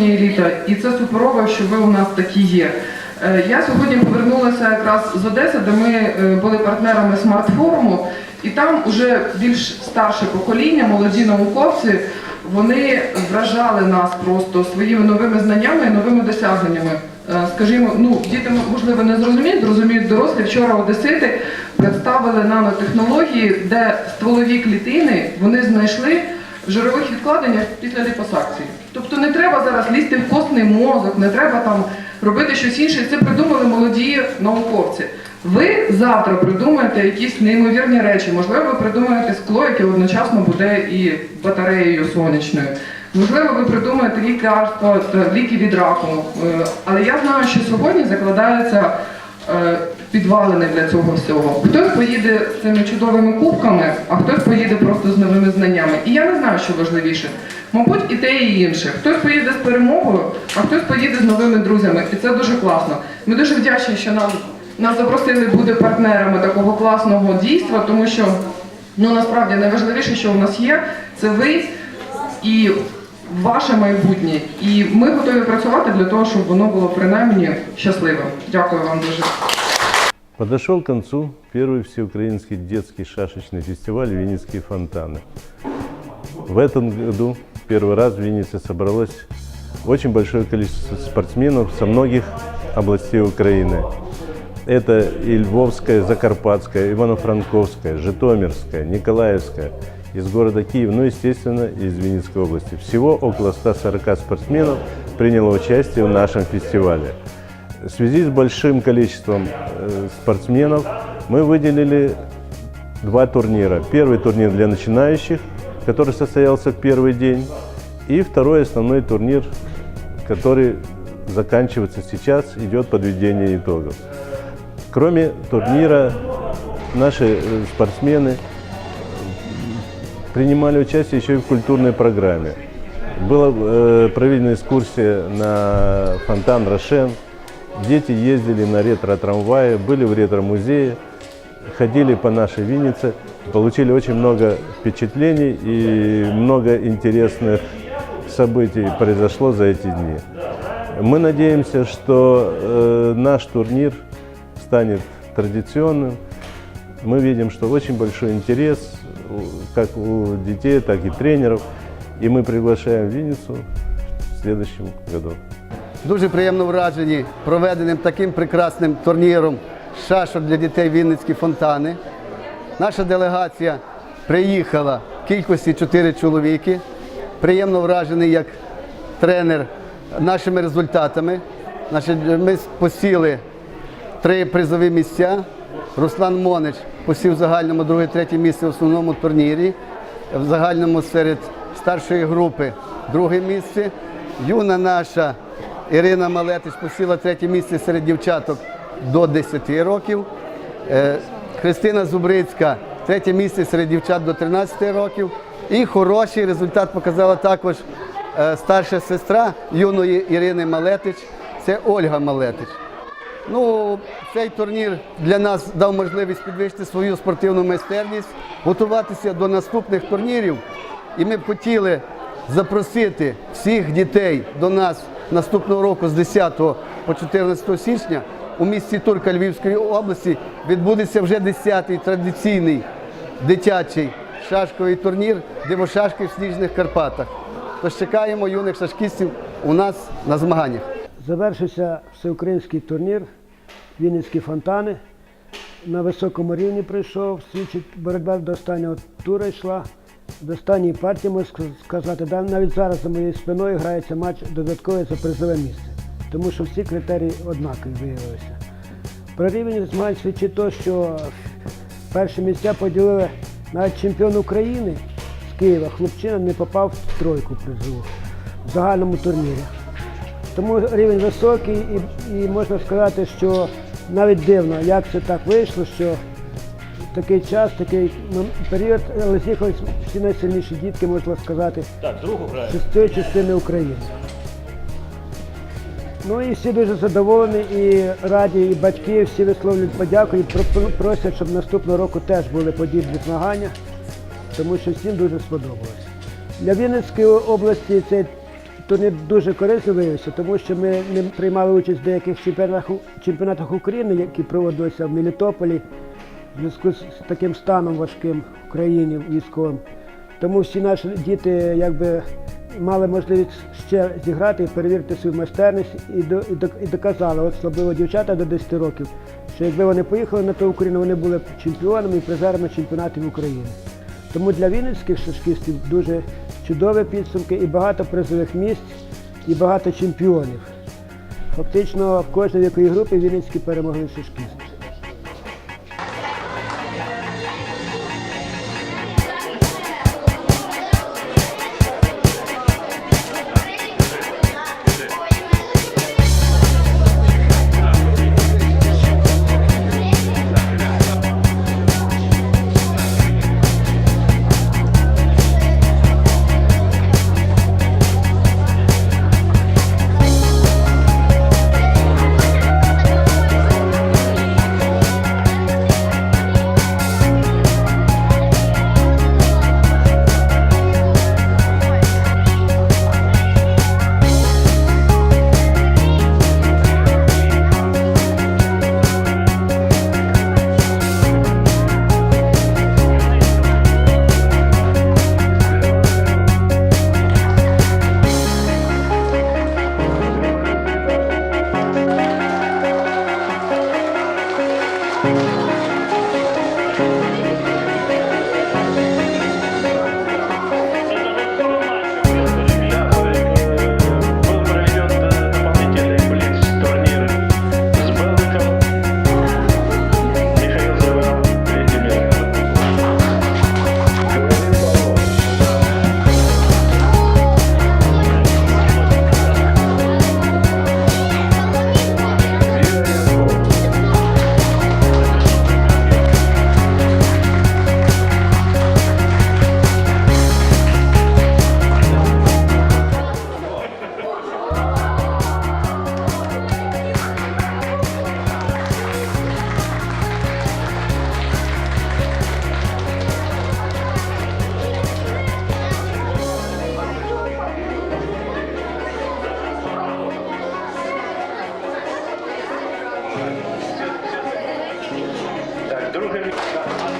це еліта, і це суперово, що ви у нас такі є. Е, Я сьогодні повернулася якраз з Одеси, де ми е, були партнерами смарт-форуму, і там уже більш старше покоління, молоді науковці, вони вражали нас просто своїми новими знаннями і новими досягненнями. Е, Скажімо, ну діти можливо не зрозуміють, зрозуміють дорослі. Вчора одесити представили нанотехнології, де стволові клітини вони знайшли в жирових відкладеннях після ліпосакції. Тобто не треба зараз лізти в костний мозок, не треба там робити щось інше. Це придумали молоді науковці. Ви завтра придумаєте якісь неймовірні речі. Можливо, ви придумаєте скло, яке одночасно буде і батареєю сонячною. Можливо, ви придумаєте лікарства, та ліки від раку. Е, Але я знаю, що сьогодні закладаються е, підвалини для цього всього. Хтось поїде з цими чудовими кубками, а хтось поїде просто з новими знаннями. І я не знаю, що важливіше. Мабуть, і те, і інше. Хтось поїде з перемогою, а хтось поїде з новими друзями. І це дуже класно. Ми дуже вдячні, що нам нас запросили бути партнерами такого класного дійства, тому що ну насправді найважливіше, що у нас є, це ви і ваше майбутнє. І ми готові працювати для того, щоб воно було принаймні щасливим. Дякую вам дуже. Подошел к концу первый всеукраинский детский шашечный фестиваль «Винницкие фонтаны». В этом году первый раз в Виннице собралось очень большое количество спортсменов со многих областей Украины. Это и Львовская, Закарпатская, Ивано-Франковская, Житомирская, Николаевская, из города Киев, ну, естественно, из Винницкой области. Всего около 140 спортсменов приняло участие в нашем фестивале. В связи с большим количеством э, спортсменов мы выделили два турнира. Первый турнир для начинающих, который состоялся в первый день, и второй основной турнир, который заканчивается сейчас, идет подведение итогов. Кроме турнира, наши э, спортсмены принимали участие еще и в культурной программе. Была э, проведена экскурсия на фонтан Рошен. Дети ездили на ретро-трамвае, были в ретро-музее, ходили по нашей Виннице, получили очень много впечатлений и много интересных событий произошло за эти дни. Мы надеемся, что э, наш турнир станет традиционным. Мы видим, что очень большой интерес у- как у детей, так и тренеров. И мы приглашаем в Винницу в следующем году. Дуже приємно вражені проведеним таким прекрасним турніром шашок для дітей Вінницькі фонтани. Наша делегація приїхала в кількості 4 чоловіки. Приємно вражений як тренер нашими результатами. Ми посіли три призові місця. Руслан Монич посів в загальному друге, третє місце в основному турнірі. В загальному серед старшої групи друге місце. Юна наша Ірина Малетич посіла третє місце серед дівчаток до 10 років. Христина Зубрицька третє місце серед дівчат до 13 років. І хороший результат показала також е, старша сестра юної Ірини Малетич. Це Ольга Малетич. Ну, цей турнір для нас дав можливість підвищити свою спортивну майстерність, готуватися до наступних турнірів. І ми б хотіли запросити всіх дітей до нас наступного року з 10 по 14 січня у місті Турка Львівської області відбудеться вже 10-й традиційний дитячий шашковий турнір Дивошашки в Сніжних Карпатах. Тож чекаємо юних шашкістів у нас на змаганнях. Завершився всеукраїнський турнір Вінницькі фонтани. На високому рівні прийшов, свідчить боротьба до останнього тура йшла. До останньої партії, можна сказати, навіть зараз за моєю спиною грається матч додаткове за призове місце, тому що всі критерії однакові виявилися. Про рівень змагань свідчить те, що перші місця поділили навіть чемпіон України з Києва, хлопчина не попав в тройку призову в загальному турнірі. Тому рівень високий і, і можна сказати, що навіть дивно, як це так вийшло, що такий час, такий ну, період, але всі найсильніші дітки, можна сказати, з цієї частини України. Ну і всі дуже задоволені і раді, і батьки всі висловлюють подяку і просять, щоб наступного року теж були подібні змагання, тому що всім дуже сподобалось. Для Вінницької області цей турнір дуже корисно виявився, тому що ми не приймали участь в деяких чемпіонатах, чемпіонатах України, які проводилися в Мелітополі, в зв'язку з таким станом важким в країні військовим. Тому всі наші діти якби мали можливість ще зіграти і перевірити свою майстерність і, до, і, до- і доказали, от особливо дівчата до 10 років, що якби вони поїхали на ту Україну, вони були б чемпіонами і призерами чемпіонатів України. Тому для вінницьких шашкістів дуже чудові підсумки і багато призових місць, і багато чемпіонів. Фактично в кожній віковій групі вінницькі перемогли шашкісти. Druga liga.